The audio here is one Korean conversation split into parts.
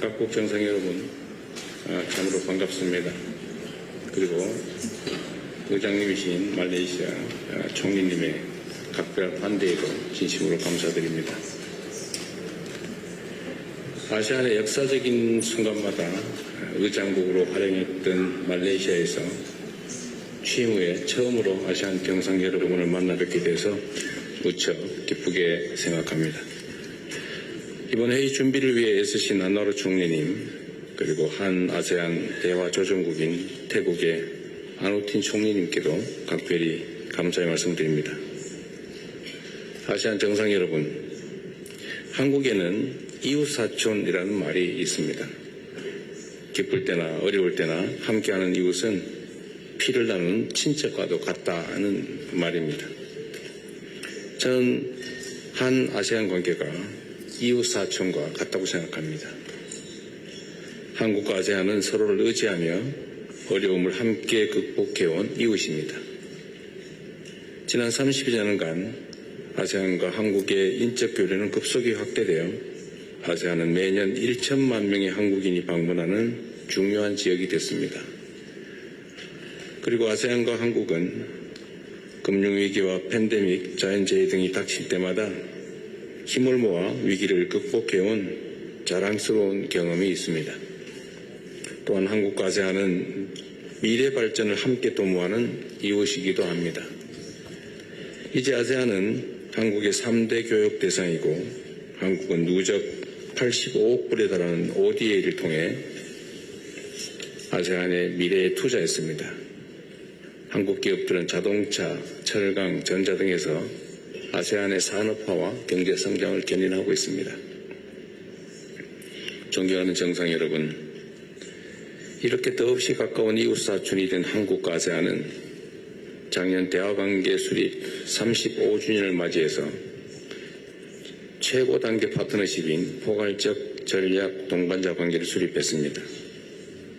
각국 정상 여러분, 아, 참으로 반갑습니다. 그리고 의장님이신 말레이시아 아, 총리님의 각별한 환대에도 진심으로 감사드립니다. 아시안의 역사적인 순간마다 의장국으로 활용했던 말레이시아에서 취임 후에 처음으로 아시안 정상 여러분을 만나 뵙게 돼서 무척 기쁘게 생각합니다. 이번 회의 준비를 위해 애쓰신 안나로 총리님 그리고 한 아세안 대화 조정국인 태국의 아누틴 총리님께도 각별히 감사의 말씀드립니다. 아시안 정상 여러분, 한국에는 이웃사촌이라는 말이 있습니다. 기쁠 때나 어려울 때나 함께하는 이웃은 피를 나누는 친척과도 같다는 말입니다. 저는 한 아세안 관계가 이웃 사촌과 같다고 생각합니다. 한국과 아세안은 서로를 의지하며 어려움을 함께 극복해온 이웃입니다. 지난 30여 년간 아세안과 한국의 인적 교류는 급속히 확대되어 아세안은 매년 1천만 명의 한국인이 방문하는 중요한 지역이 됐습니다. 그리고 아세안과 한국은 금융위기와 팬데믹, 자연재해 등이 닥칠 때마다 힘을 모아 위기를 극복해온 자랑스러운 경험이 있습니다. 또한 한국과 아세안은 미래 발전을 함께 도모하는 이웃이기도 합니다. 이제 아세안은 한국의 3대 교역 대상이고 한국은 누적 85억 불에 달하는 ODA를 통해 아세안의 미래에 투자했습니다. 한국 기업들은 자동차, 철강, 전자 등에서 아세안의 산업화와 경제 성장을 견인하고 있습니다. 존경하는 정상 여러분, 이렇게 더없이 가까운 이웃 사촌이 된 한국과 아세안은 작년 대화관계 수립 35주년을 맞이해서 최고 단계 파트너십인 포괄적 전략 동반자 관계를 수립했습니다.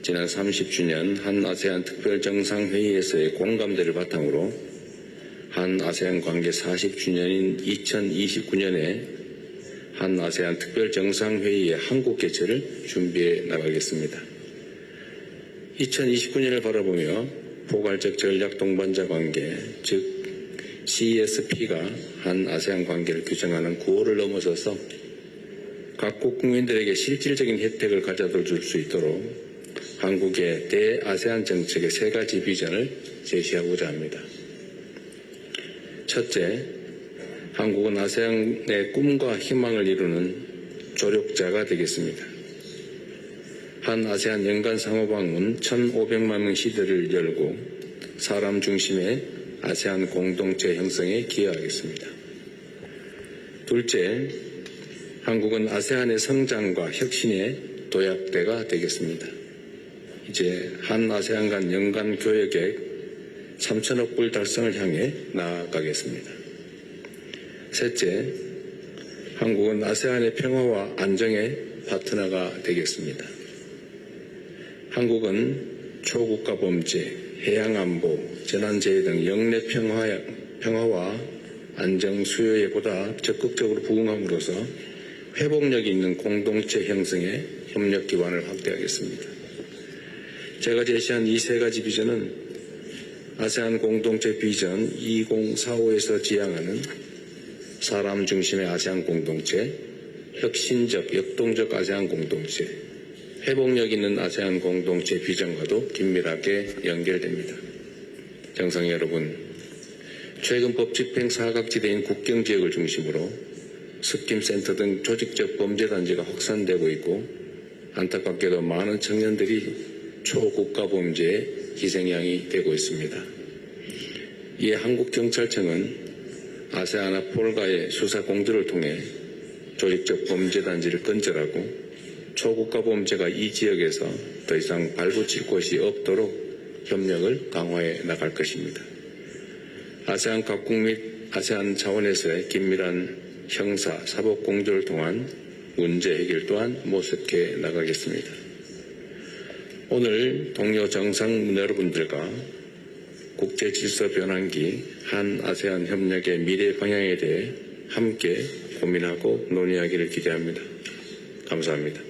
지난 30주년 한 아세안 특별정상회의에서의 공감대를 바탕으로 한 아세안 관계 40주년인 2029년에 한 아세안 특별 정상회의의 한국 개최를 준비해 나가겠습니다. 2029년을 바라보며 포괄적 전략 동반자 관계, 즉 CSP가 한 아세안 관계를 규정하는 구호를 넘어서서 각국 국민들에게 실질적인 혜택을 가져다 줄 수 있도록 한국의 대아세안 정책의 세 가지 비전을 제시하고자 합니다. 첫째, 한국은 아세안의 꿈과 희망을 이루는 조력자가 되겠습니다. 한 아세안 연간 상호방문 1,500만 명 시대를 열고 사람 중심의 아세안 공동체 형성에 기여하겠습니다. 둘째, 한국은 아세안의 성장과 혁신의 도약대가 되겠습니다. 이제 한 아세안 간 연간 교역액 3천억 불 달성을 향해 나아가겠습니다. 셋째, 한국은 아세안의 평화와 안정의 파트너가 되겠습니다. 한국은 초국가 범죄, 해양 안보, 재난재해 등 영내 평화, 평화와 안정 수요에 보다 적극적으로 부응함으로써 회복력 있는 공동체 형성에 협력 기반을 확대하겠습니다. 제가 제시한 이 세 가지 비전은 아세안 공동체 비전 2045에서 지향하는 사람 중심의 아세안 공동체, 혁신적, 역동적 아세안 공동체, 회복력 있는 아세안 공동체 비전과도 긴밀하게 연결됩니다. 정상 여러분, 최근 법 집행 사각지대인 국경 지역을 중심으로 스킴센터 등 조직적 범죄 단지가 확산되고 있고 안타깝게도 많은 청년들이 초국가 범죄의 희생양이 되고 있습니다. 이에 한국경찰청은 아세아나 폴가의 수사 공조를 통해 조직적 범죄단지를 건절하고 초국가 범죄가 이 지역에서 더 이상 발붙일 곳이 없도록 협력을 강화해 나갈 것입니다. 아세안 각국 및 아세안 차원에서의 긴밀한 형사, 사법 공조를 통한 문제 해결 또한 모색해 나가겠습니다. 오늘 동료 정상 여러분들과 국제 질서 변환기 한 아세안 협력의 미래 방향에 대해 함께 고민하고 논의하기를 기대합니다. 감사합니다.